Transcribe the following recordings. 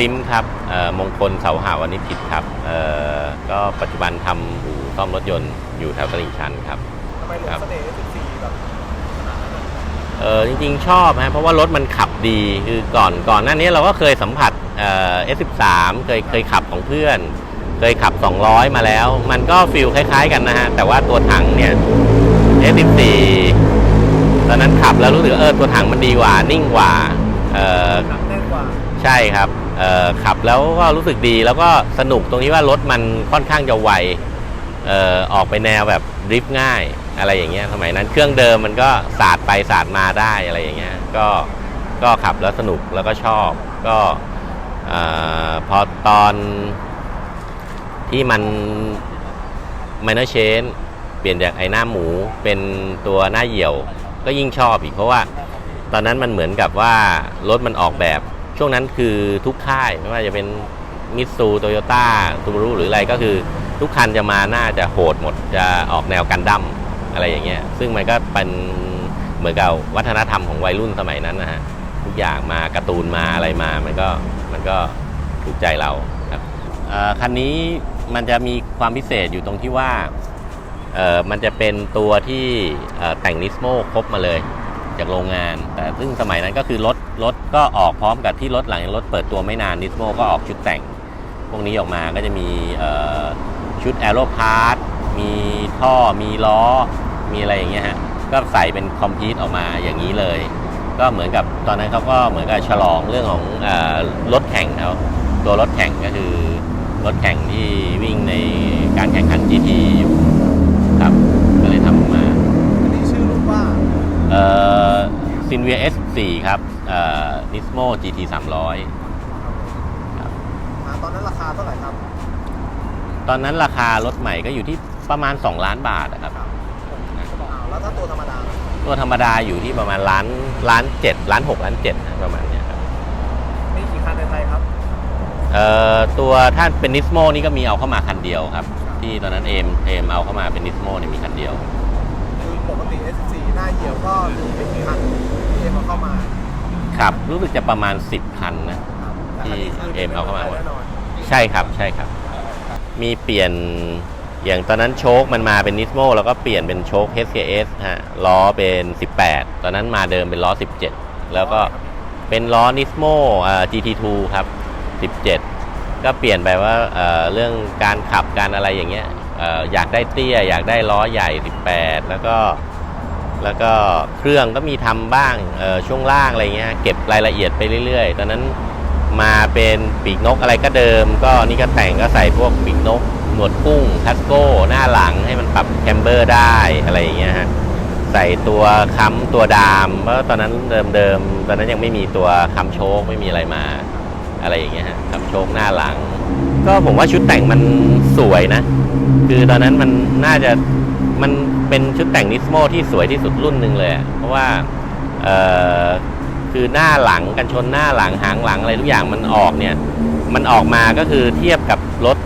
ริมครับเอ่อมงคลเสาหาวันนี้ผิดครับเอ่อก็ปัจจุบันทำอู่ซ่อมรถยนต์อยู่แถวตลิ่งชันครับทำไมหลงครับเสน่ห์ S14 แบบขนาดนั้นอะเออจริงๆ ชอบฮะเพราะว่ารถมันขับดีคือก่อนก่อนหน้านี้เราก็เคยสัมผัสเอ่อ S13 เคยเคยขับของเพื่อน เคยขับ 200 มาแล้ว มันก็ฟิลคล้ายๆกันนะฮะ แต่ว่าตัวถังเนี่ย S14 ตอนนั้นขับแล้วรู้สึกว่าเออตัวถังมันดีกว่านิ่งกว่าเออหนักแน่นกว่าใช่ครับเอ่อ ขับแล้วก็รู้สึกดีแล้วก็สนุกตรงที่ว่ารถมันค่อนข้างจะไวเออออกไปแนวแบบดริฟต์ง่ายอะไรอย่างเงี้ยสมัยนั้นเครื่องเดิมมันก็สาดไปสาดมาได้อะไรอย่างเงี้ยก็ก็ขับแล้วสนุกแล้วก็ชอบ ก็อพอตอนที่มัน minor change เปลี่ยนจากไอ้หน้าหมูเป็นตัวหน้าเหี่ยว ก็ยิ่งชอบอีกเพราะว่า ตอนนั้นมันเหมือนกับว่ารถมันออกแบบ ช่วงนั้นคือทุกค่ายไม่ว่าจะเป็นมิตซูโตโยต้าซูบารุหรืออะไรก็คือทุกคันจะมาน่าจะโหดหมดจะออกแนวกันดั้มอะไรอย่างเงี้ย ซึ่งมันก็เป็นเหมือนกับวัฒนธรรมของวัยรุ่นสมัยนั้นนะฮะทุกอย่างมาการ์ตูนมาอะไรมามันก็มันก็ถูกใจเราครับคันนี้มันจะมีความพิเศษอยู่ตรงที่ว่ามันจะเป็นตัวที่แต่งนิสโมครบมาเลย จากโรงงาน แต่ซึ่งสมัยนั้นก็คือรถรถก็ออกพร้อมกับที่รถหลังรถเปิดตัวไม่นานนิสโมก็ออกชุดแต่ง พวกนี้ออกมาก็จะมีชุดแอโรพาร์ตมีท่อมีล้อ มีอะไรอย่างเงี้ยฮะก็ใส่เป็นคอมพิวต์ออกมาอย่างนี้เลย ก็เหมือนกับตอนนั้นเขาก็เหมือนกับฉลองเรื่องของอรถแข่งเขาตัวรถแข่งก็คือรถแข่งที่วิ่งในการแข่งขัน GT อยู่ครับ ซินเวีย S4 ครับเอ่อนิสโม GT 300ครับอ่าตอนนั้นราคาเท่าไหร่ครับ ตอนนั้นราคารถใหม่ก็อยู่ที่ประมาณ 2 ล้านบาทนะครับอ่าแล้วถ้าตัวธรรมดาล่ะตัวธรรมดาอยู่ที่ประมาณล้านล้านเจ็ดล้านหกล้านเจ็ดนะประมาณเนี้ยครับมีกี่คันในไทยครับเอ่อตัวถ้าเป็นนิสโมนี่ก็มีเอาเข้ามาคันเดียวครับ ที่ตอนนั้นเอมเอมเอาเข้ามาเป็นนิสโมเนี่ยมีคันเดียวคือปกติ S14 หน้าเหี่ยวก็มีไม่กี่คันที่เอ็มเอาเข้ามาครับ รู้สึกจะประมาณ 10คันนะครับแต่คันนี้คือที่เอ็มเอาเข้ามา แน่นอนใช่ครับใช่ครับ มีเปลี่ยนอย่างตอนนั้นโชคมันมาเป็นนิสโมแล้วก็เปลี่ยนเป็นโชค HKS ฮะล้อเป็น 18 ตอนนั้นมาเดิมเป็นล้อ 17 แล้วก็เป็นล้อนิสโมอ่า GT2 ครับ 17 ก็เปลี่ยนไปว่าเอ่อเรื่องการขับการอะไรอย่างเงี้ยเอ่ออยากได้เตี้ย อยากได้ล้อใหญ่ 18 แล้วก็ แล้วก็เครื่องก็มีทำบ้างช่วงล่างอะไรเงี้ยเก็บรายละเอียดไปเรื่อยๆ ตอนนั้นมาเป็นปีกนกอะไรก็เดิม ก็นี่ก็แต่งก็ใส่พวกปีกนก หนวดกุ้งคัสโก้หน้าหลังให้มันปรับแคมเบอร์ได้อะไรอย่างเงี้ยฮะใส่ตัวค้ำตัวดามเพราะตอนนั้นเดิมๆตอนนั้นยังไม่มีตัวค้ำโชคไม่มีอะไรมาอะไรอย่างเงี้ยฮะค้ำโชคหน้าหลัง ก็ผมว่าชุดแต่งมันสวยนะ คือตอนนั้นมันน่าจะมัน เป็นชุดแต่งนิสโมที่สวยที่สุดรุ่นหนึ่งเลยเพราะว่าคือหน้าหลังกันชนหน้าหลังหางหลังอะไรทุกอย่างมันออกเนี่ย มันออกมาก็คือเทียบกับรถ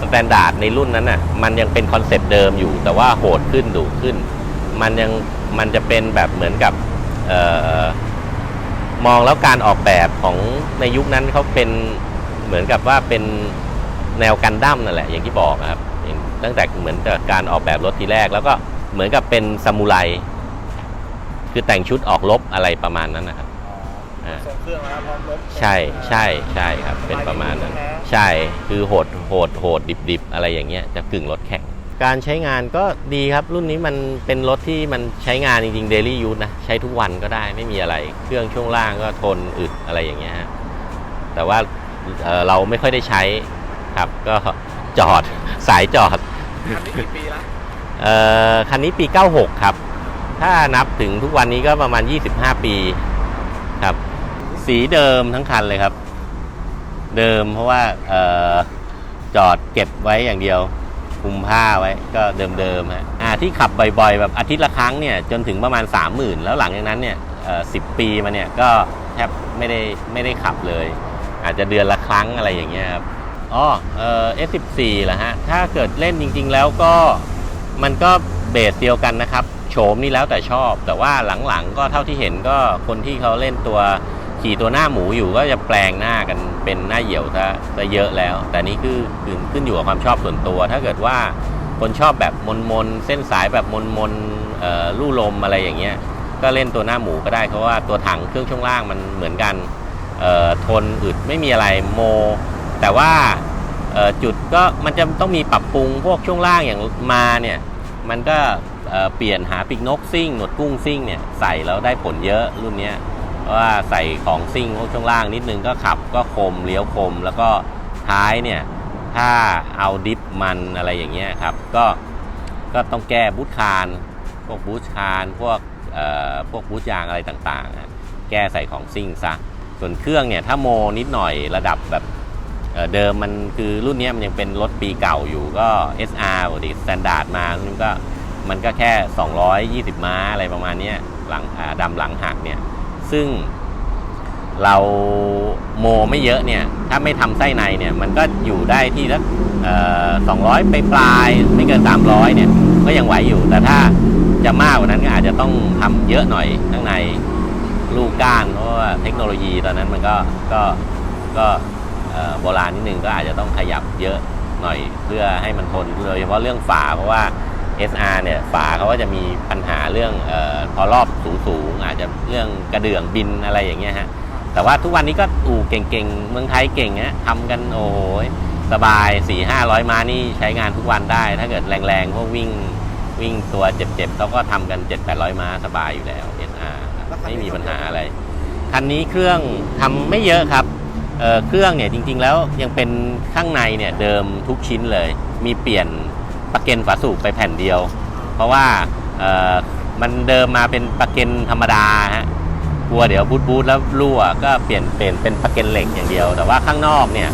สแตนดาร์ดในรุ่นนั้นน่ะ มันยังเป็นคอนเซ็ปต์เดิมอยู่ แต่ว่าโหดขึ้นดุขึ้น มันยังมันจะเป็นแบบเหมือนกับออมองแล้วการออกแบบของในยุคนั้นเขาเป็นเหมือนกับว่าเป็นแนวกันดั้มนั่นแหละอย่างที่บอกครับตั้งแต่เหมือนกับการออกแบบรถทีแรกแล้วก็ เหมือนกับเป็นซามูไรคือแต่งชุดออกรบอะไรประมาณนั้นนะครับอ่าส่งเครื่องแล้วพร้อมรบใช่ใช่ใช่ครับ เป็นประมาณนั้น ใช่คือโหดโหดโหดดิบดิบอะไรอย่างเงี้ยจะกึ่งรถแข่ง การใช้งานก็ดีครับ รุ่นนี้มันเป็นรถที่มันใช้งานจริงๆ daily use นะ ใช้ทุกวันก็ได้ไม่มีอะไร เครื่องช่วงล่างก็ทนอึดอะไรอย่างเงี้ยฮะแต่ว่าเอ่อเราไม่ค่อยได้ใช้ครับ ก็จอดสายจอดคันนี้กี่ปีละเอ่อ คันนี้ปี 96 ครับ ถ้านับถึงทุกวันนี้ก็ประมาณ 25 ปีครับ สีเดิมทั้งคันเลยครับ เดิมเพราะว่าเออจอดเก็บไว้อย่างเดียวคุมผ้าไว้ก็เดิมๆฮะอ่าที่ขับบ่อยๆ แบบอาทิตย์ละครั้งเนี่ยจนถึงประมาณ 30,000 แล้วหลังจากนั้นเนี่ยสิบปีมาเนี่ยก็แทบไม่ได้ไม่ได้ขับเลย อาจจะเดือนละครั้งอะไรอย่างเงี้ยครับอ๋อเอ่อ S14 เหรอฮะ ถ้าเกิดเล่นจริง ๆ แล้วก็ มันก็เบสเดียวกันนะครับ โฉมนี่แล้วแต่ชอบ แต่ว่าหลังๆก็เท่าที่เห็นก็คนที่เขาเล่นตัวขี่ตัวหน้าหมูอยู่ก็จะแปลงหน้ากันเป็นหน้าเหี่ยวซะซะเยอะแล้ว แต่นี่คือคือขึ้นอยู่กับความชอบส่วนตัว ถ้าเกิดว่าคนชอบแบบมนมนเส้นสายแบบมนมนลู่ลมอะไรอย่างเงี้ยก็เล่นตัวหน้าหมูก็ได้เพราะว่าตัวถังเครื่องช่วงล่างมันเหมือนกันทนอึดไม่มีอะไรโม แต่ว่าจุดก็มันจะต้องมีปรับปรุงพวกช่วงล่างอย่างมาเนี่ย มันก็เปลี่ยนหาปีกนกซิ่งหนวดกุ้งซิ่งเนี่ยใส่แล้วได้ผลเยอะรุ่นนี้เพราะว่าใส่ของซิ่งพวกช่วงล่างนิดนึงก็ขับก็คมเลี้ยวคม แล้วก็ท้ายเนี่ยถ้าเอาดิฟมันอะไรอย่างเงี้ยครับก็ก็ต้องแก้บูทคานพวกบูทคานพวกเอ่อพวกบูทยางอะไรต่างๆ แก้ใส่ของซิ่งซะส่วนเครื่องเนี่ยถ้าโมนิดหน่อยระดับแบบ เเดิมมันคือรุ่นนี้มันยังเป็นรถปีเก่าอยู่ก็ SR ปกติสแตนดาร์ดมารุ่นก็มันก็แค่ 220 ม้าอะไรประมาณนี้หลังอ่าดำหลังหักเนี่ย ซึ่งเราโมไม่เยอะเนี่ย ถ้าไม่ทำไส้ในเนี่ย มันก็อยู่ได้ที่สักสองร้อยไปปลายไม่เกิน 300 เนี่ย ก็ยังไหวอยู่ แต่ถ้าจะมากกว่านั้นก็อาจจะต้องทำเยอะหน่อยข้างในลูกก้านเพราะว่าเทคโนโลยีตอนนั้นมันก็ก็ก็ โบราณนิดนึงก็อาจจะต้องขยับเยอะหน่อยเพื่อให้มันทนโดยเฉพาะเรื่องฝาเพราะว่า SR เนี่ยฝาเขาก็จะมีปัญหาเรื่องออพอรอบสูงๆอาจจะเรื่องกระเดื่องบินอะไรอย่างเงี้ยฮะแต่ว่าทุกวันนี้ก็อู่เก่งๆ เมืองไทยเก่งนะทำกันโอ้ยสบาย 4 5 0 0 ม้านี่ใช้งานทุกวันได้ ถ้าเกิดแรงๆพวกวิ่งวิ่งตัวเจ็บๆเขาก็ทำกัน 7 8 0 0 ม้าสบายอยู่แล้ว SR ครับไม่มีปัญหาอะไร คันนี้เครื่องทำไม่เยอะครับ เครื่องเนี่ยจริง ๆ แล้วยังเป็นข้างในเนี่ยเดิมทุกชิ้นเลย มีเปลี่ยนปลั๊กเกนฝาสูบไปแผ่นเดียว เพราะว่ามันเดิมมาเป็นปลั๊กเกนธรรมดาฮะกลัวเดี๋ยวบูทบูทแล้วรั่วก็เปลี่ยนเปลี่ยนเป็นปลั๊กเกนเหล็กอย่างเดียว แต่ว่าข้างนอกเนี่ย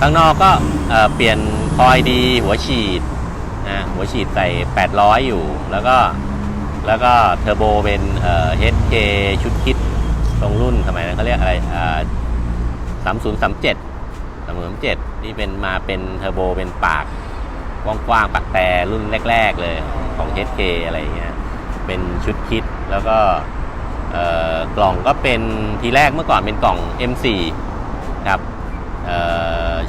ข้างนอกก็เเปลี่ยนคอยดีหัวฉีดนะหัวฉีดใส่ 800 อยู่ แล้วก็แล้วก็เทอร์โบเป็นเอ่อ HK ชุดคิดตรงรุ่นสมัยนั้นเขาเรียกอะไร สามศูนย์สามเจ็ดสามศูนย์สามเจ็ดที่เป็นมาเป็นเทอร์โบเป็นปากกว้างๆปากแต่รุ่นแรก ๆ เลยของ HK อะไรอย่างเงี้ยเป็นชุดคิดแล้วก็กล่องก็เป็นทีแรกเมื่อก่อนเป็นกล่อง M4 ครับ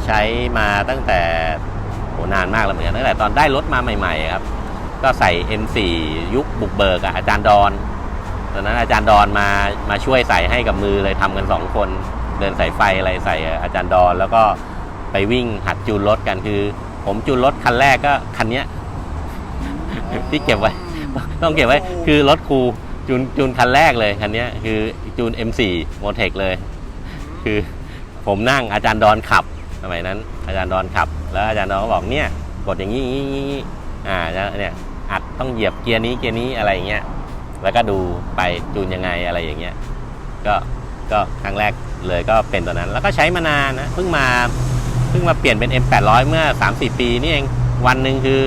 ใช้มาตั้งแต่โหนานมากแล้วเหมือนกันตั้งแต่ตอนได้รถมาใหม่ ๆ ครับ ก็ใส่ M4 ยุคบุกเบิกอะอาจารย์ดอนตอนนั้นอาจารย์ดอนมามาช่วยใส่ให้กับมือเลยทำกันสองคน เดินสายไฟอะไรใส่อาจารย์ดอน แล้วก็ไปวิ่งหัดจูนรถกันคือ ผมจูนรถคันแรกก็คันเนี้ยที่เก็บไว้ ต้องเก็บไว้คือรถครูจูนจูนคันแรกเลยคันเนี้ยคือจูน M4 โมเทคเลย คือผมนั่งอาจารย์ดอนขับสมัยนั้น อาจารย์ดอนขับ แล้วอาจารย์ดอนก็บอกเนี่ยกดอย่างนี้อย่างนี้อย่างนี้อ่าแล้วเนี่ยอัดต้องเหยียบเกียร์นี้เกียร์นี้อะไรอย่างเงี้ยแล้วก็ดูไปจูนยังไงอะไรอย่างเงี้ยก็ก็ครั้งแรก เลยก็เป็นตัวนั้น แล้วก็ใช้มานานนะเพิ่งมาเพิ่งมาเปลี่ยนเป็น M800 เมื่อ 3-4 ปีนี่เองวันหนึ่งคือ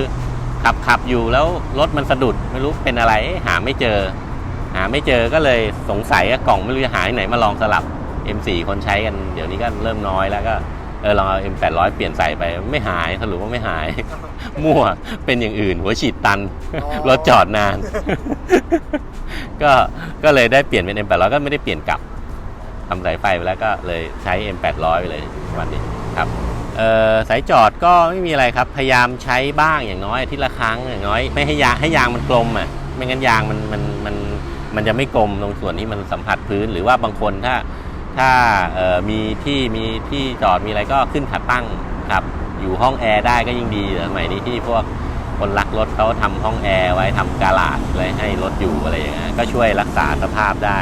ขับขับอยู่แล้วรถมันสะดุดไม่รู้เป็นอะไรเอ๊ะหาไม่เจอ หาไม่เจอก็เลยสงสัยว่ากล่องไม่รู้จะหาที่ไหนมาลองสลับ M4 คนใช้กันเดี๋ยวนี้ก็เริ่มน้อยแล้วก็เออลองเอา M800 เปลี่ยนใส่ไปไม่หายสรุปว่าไม่หาย มั่วเป็นอย่างอื่น หัวฉีดตันอ๋อรถจอดนาน ก็ก็เลยได้เปลี่ยนเป็น M800 ก็ไม่ได้เปลี่ยนกลับ ทำสายไฟไปแล้วก็เลยใช้ M800 ไปเลยวันนี้ครับสายจอดก็ไม่มีอะไรครับ พยายามใช้บ้างอย่างน้อยทิตย์ละครั้งอย่างน้อย ไม่ให้ยางให้ยางมันกลมอะไม่งั้นยางมันมันมันมันจะไม่กลมตรงส่วนที่มันสัมผัสพื้นหรือว่าบางคนถ้าถ้ามีที่มีที่จอดมีอะไรก็ขึ้นขาตั้งครับ อยู่ห้องแอร์ได้ก็ยิ่งดีสมัยนี้ที่พวกคนรักรถเขาทำห้องแอร์ไว้ทำกาลาดไว้ให้รถอยู่อะไรอย่างเงี้ยก็ช่วยรักษาสภาพได้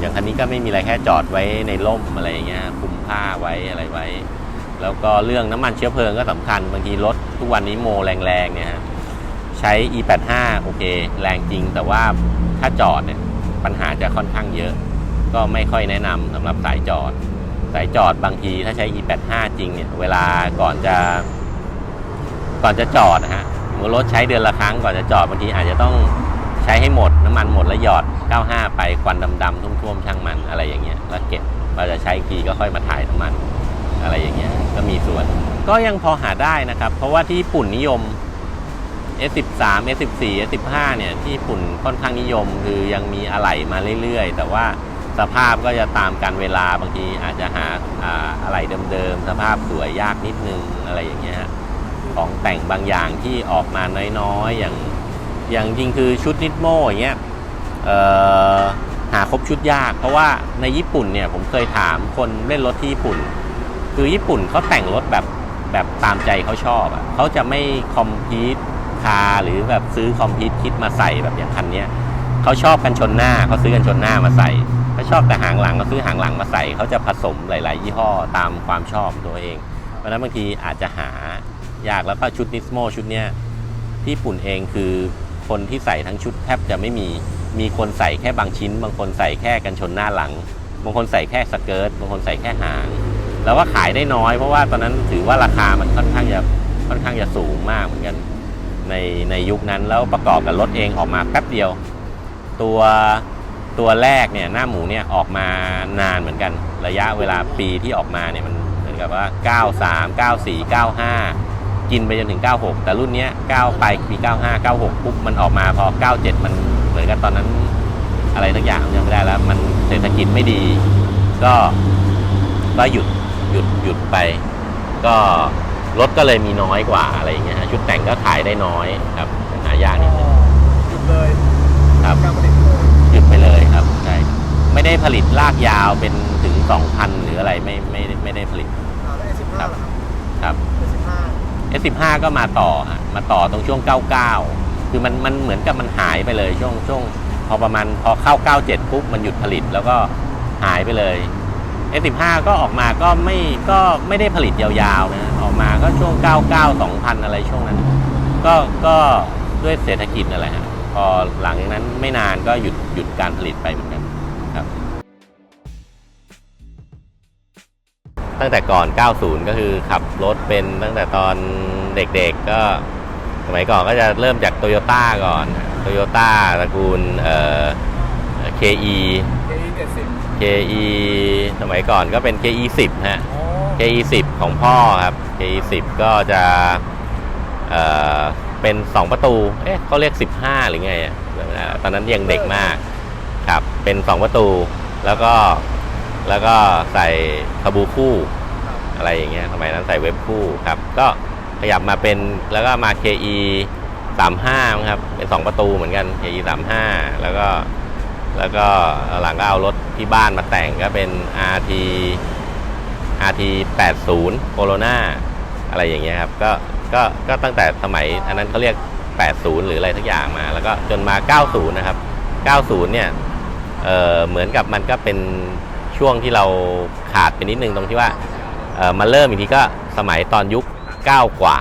อย่างคันนี้ก็ไม่มีอะไรแค่จอดไว้ในร่มอะไรอย่างเงี้ยคุมผ้าไว้อะไรไว้ แล้วก็เรื่องน้ำมันเชื้อเพลิงก็สำคัญบางทีรถทุกวันนี้โมแรงๆเนี่ยใช้ e85 โอเค แรงจริงแต่ว่าถ้าจอดเนี่ยปัญหาจะค่อนข้างเยอะ ก็ไม่ค่อยแนะนำสำหรับสายจอด สายจอดบางทีถ้าใช้ e85 จริงเนี่ยเวลาก่อนจะก่อนจะจอดนะฮะสมมติรถใช้เดือนละครั้งก่อนจะจอดบางทีอาจจะต้อง ช้ให้หมดน้ำมันหมดแล้วหยอด 95 ไปควันดำๆท่วมๆช่างมันอะไรอย่างเงี้ยแล้วเก็บเราจะใช้อีกทีก็ค่อยมาถ่ายน้ำมันอะไรอย่างเงี้ยก็มีส่วน ก็ยังพอหาได้นะครับ เพราะว่าที่ญี่ปุ่นนิยม S13 S14 S15 เนี่ยที่ญี่ปุ่นค่อนข้างนิยม คือยังมีอะไหล่มาเรื่อยๆ แต่ว่าสภาพก็จะตามการเวลาบางทีอาจจะหาอ่าอะไรเดิมๆ สภาพสวยยากนิดนึงอะไรอย่างเงี้ยของแต่งบางอย่างที่ออกมาน้อยๆ อย่าง อย่างจริงคือชุดนิดโมอย่างเงี้ยหาครบชุดยาก เพราะว่าในญี่ปุ่นเนี่ยผมเคยถามคนเล่นรถที่ญี่ปุ่น คือญี่ปุ่นเขาแต่งรถแบบแบบตามใจเขาชอบอะเขาจะไม่คอมพิวคาหรือแบบซื้อคอมพิวคิดมาใส่แบบอย่างคันเนี้ยเขาชอบกันชนหน้าเขาซื้อกันชนหน้ามาใส่เขาชอบแต่หางหลังเขาซื้อหางหลังมาใส่เขาจะผสมหลาย ๆ ยี่ห้อตามความชอบตัวเอง เพราะฉะนั้นบางทีอาจจะหายากแล้วก็ชุดนิสโมชุดเนี้ยที่ญี่ปุ่นเองคือ คนที่ใส่ทั้งชุดแทบจะไม่มี มีคนใส่แค่บางชิ้น บางคนใส่แค่กันชนหน้าหลัง บางคนใส่แค่สเกิร์ต บางคนใส่แค่หาง แล้วว่าขายได้น้อยเพราะว่าตอนนั้นถือว่าราคามันค่อนข้างจะค่อนข้างจะสูงมากเหมือนกันในในยุคนั้นแล้วประกอบกับรถเองออกมาแป๊บเดียว ตัวตัวแรกเนี่ยหน้าหมูเนี่ยออกมานานเหมือนกัน ระยะเวลาปีที่ออกมาเนี่ยมันเหมือนกับว่า 93 94 95 กินไปจนถึง 96 แต่รุ่นเนี้ย9ไปปี 95 96 ปุ๊บมันออกมาพอ 97 มันเหมือนกับตอนนั้นอะไรสักอย่างยังไม่ได้แล้ว มันเศรษฐกิจไม่ดี ก็ก็หยุดหยุดหยุดไป ก็รถก็เลยมีน้อยกว่าอะไรอย่างเงี้ยฮะชุดแต่งก็ขายได้น้อยครับหายากนิดนึงหยุดเลยครับการผลิตเลยหยุดไปเลยครับใช่ไม่ได้ผลิตลากยาวเป็นถึง 2,000 หรืออะไรไม่ไม่ไม่ได้ผลิตอ่าแล้ว S15 ครับล่ะครับครับ S15 ก็มาต่อฮะมาต่อตรงช่วง 99 คือมันมันเหมือนกับมันหายไปเลยช่วงช่วงพอประมาณพอเข้า 97 ปุ๊บมันหยุดผลิตแล้วก็หายไปเลย S15 ก็ออกมาก็ไม่ก็ไม่ได้ผลิตยาวๆนะออกมาก็ช่วง 99 2000 อะไรช่วงนั้น ก็ก็ด้วยเศรษฐกิจนั่นแหละฮะพอหลังจากนั้นไม่นานก็หยุดหยุดการผลิตไปเหมือน ตั้งแต่ก่อน 90 ก็คือขับรถเป็นตั้งแต่ตอนเด็กๆก็สมัยก่อนก็จะเริ่มจากโตโยต้าก่อนโตโยต้าตระกูลเอ่อ KE KE 70 KE สมัยก่อนก็เป็น KE 10ฮะอ๋อ KE 10ของพ่อครับ KE 10ก็จะเอ่อเป็น 2 ประตู เอ๊ะเขาเรียก 15 หรือไงอะจำไม่ได้แล้วตอนนั้นยังเด็กมาก ครับ เป็น 2 ประตู แล้วก็ แล้วก็ใส่คาบูคู่อะไรอย่างเงี้ยสมัยนั้นใส่เว็บคู่ครับ ก็ขยับมาเป็นแล้วก็มา KE 35มั้งครับ เป็น 2 ประตูเหมือนกัน KE 35แล้วก็แล้วก็หลังก็เอารถที่บ้านมาแต่งก็เป็น RT RT 80 Corona อะไรอย่างเงี้ยครับก็ก็ก็ตั้งแต่สมัยอันนั้นเขาเรียก 80 หรืออะไรทักอย่างมา แล้วก็จนมา 90 นะครับ 90 เนี่ยเอ่อเหมือนกับมันก็เป็น ช่วงที่เราขาดไปนิดนึงตรงที่ว่ามาเริ่มอีกทีก็สมัยตอนยุค 9 กว่า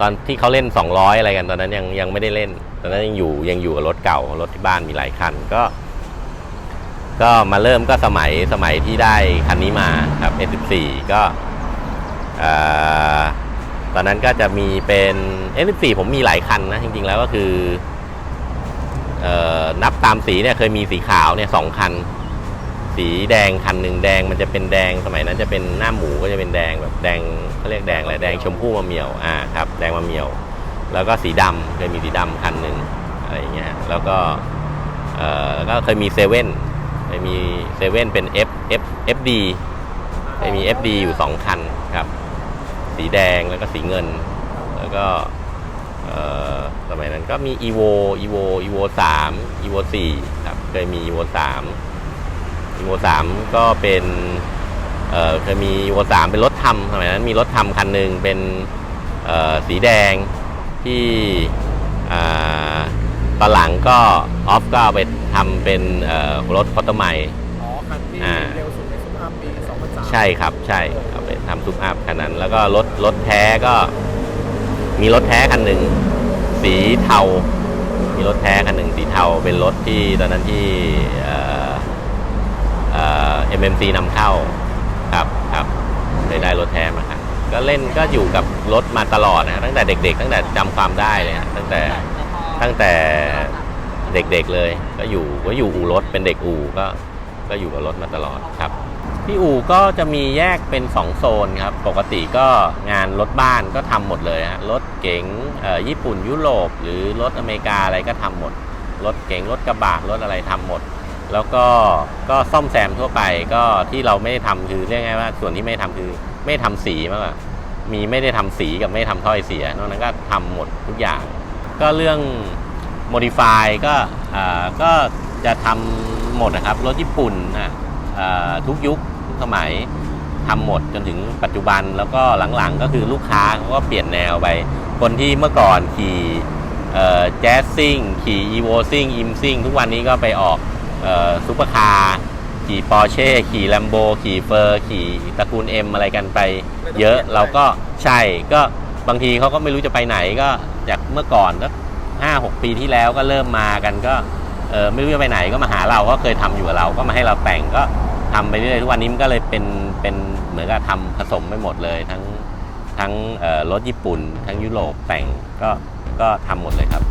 ตอนที่เขาเล่น 200 อะไรกันตอนนั้นยังยังไม่ได้เล่น ตอนนั้นยังอยู่ยังอยู่กับรถเก่ารถที่บ้านมีหลายคันก็ ก็มาเริ่มก็สมัยสมัยที่ได้คันนี้มาครับ S14 ก็เอ่อตอนนั้นก็จะมีเป็น S14 ผมมีหลายคันนะ จริง ๆ แล้วก็คืออนับตามสีเนี่ยเคยมีสีขาวเนี่ยสองคัน สีแดงคันหนึ่งแดงมันจะเป็นแดงสมัยนั้นจะเป็นหน้าหมูก็จะเป็นแดงแบบแดงเขาเรียกแดงอะไรแดงชมพู่มะเหมี่ยวอ่าครับแดงมะเหมี่ยว แล้วก็สีดำเคยมีสีดำคันหนึ่งอะไรอย่างเงี้ยแล้วก็เอ่อแล้วก็เคยมีเซเว่นเคยมีเซเว่นเป็น F F FD เคยมี FD อยู่สองคันครับ สีแดงแล้วก็สีเงิน แล้วก็เอ่อสมัยนั้นก็มี evo evo evo 3 evo 4ครับเคยมี evo 3 evo 3ก็เป็นเอ่อเคยมี evo 3เป็นรถทำสมัยนั้นมีรถทำคันหนึ่งเป็นเอ่อสีแดงที่อ่าตอนหลังก็ออฟก็เอาไปทำเป็นเอ่อรถฟอตไมอ๋อคันที่อ่าเร็วสุดในซุปอัพปี2003ใช่ครับใช่เอาไปทำซุปอัพคันนั้น แล้วก็รถรถแท้ก็มีรถแท้คันหนึ่งสีเทา มีรถแท้คันหนึ่งสีเทาเป็นรถที่ตอนนั้นที่ เอ่อเอ่อ MMC นำเข้าครับครับเคยได้รถแท้มาครับก็เล่นก็อยู่กับรถมาตลอดนะตั้งแต่เด็ก ๆ ตั้งแต่จำความได้เลยฮะตั้งแต่ตั้งแต่เด็กๆเลย ก็อยู่ก็อยู่อู่รถเป็นเด็กอู่ก็ก็อยู่กับรถมาตลอดครับที่อู่ก็จะมีแยกเป็น 2 โซนครับ ปกติก็งานรถบ้านก็ทำหมดเลยฮะรถเก๋งเอ่อญี่ปุ่นยุโรป หรือรถอเมริกาอะไรก็ทำหมด รถเก๋งรถกระบะรถอะไรทำหมด แล้วก็ก็ซ่อมแซมทั่วไปก็ที่เราไม่ได้ทำคือเรียกง่ายว่า ส่วนที่ไม่ได้ทำคือไม่ได้ทำสีมากกว่ามีไม่ได้ทำสีกับไม่ได้ทำถ้อยเสียนอกนั้นก็ทำหมดทุกอย่าง ก็เรื่อง modify ก็ก็จะทำหมดนะครับ รถญี่ปุ่นอะทุกยุคทุกสมัยทำหมดจนถึงปัจจุบันแล้วก็หลังๆ ก็คือลูกค้าเขาก็เปลี่ยนแนวไป คนที่เมื่อก่อนขี่แจ๊สซิ่งขี่อีโวซิ่งอิมซิ่งทุกวันนี้ก็ไปออก ซูเปอร์คาร์ขี่ปอร์เช่ขี่แลมโบขี่เฟอร์ขี่ตระกูล M อะไรกันไป เยอะเราก็ใช่ก็บางทีเขาก็ไม่รู้จะไปไหนก็จากเมื่อก่อนก็ห้าหกปีที่แล้วก็เริ่มมากันก็เออไม่รู้จะไปไหนก็มาหาเราก็เคยทำอยู่กับเราก็มาให้เราแต่งก็ทำไปเรื่อยๆทุกวันนี้มันก็เลยเป็นเป็นเหมือนกับทำผสมไปหมดเลย ทั้งทั้งเอ่อรถญี่ปุ่น ทั้งยุโรปแต่งก็ก็ทำหมดเลยครับ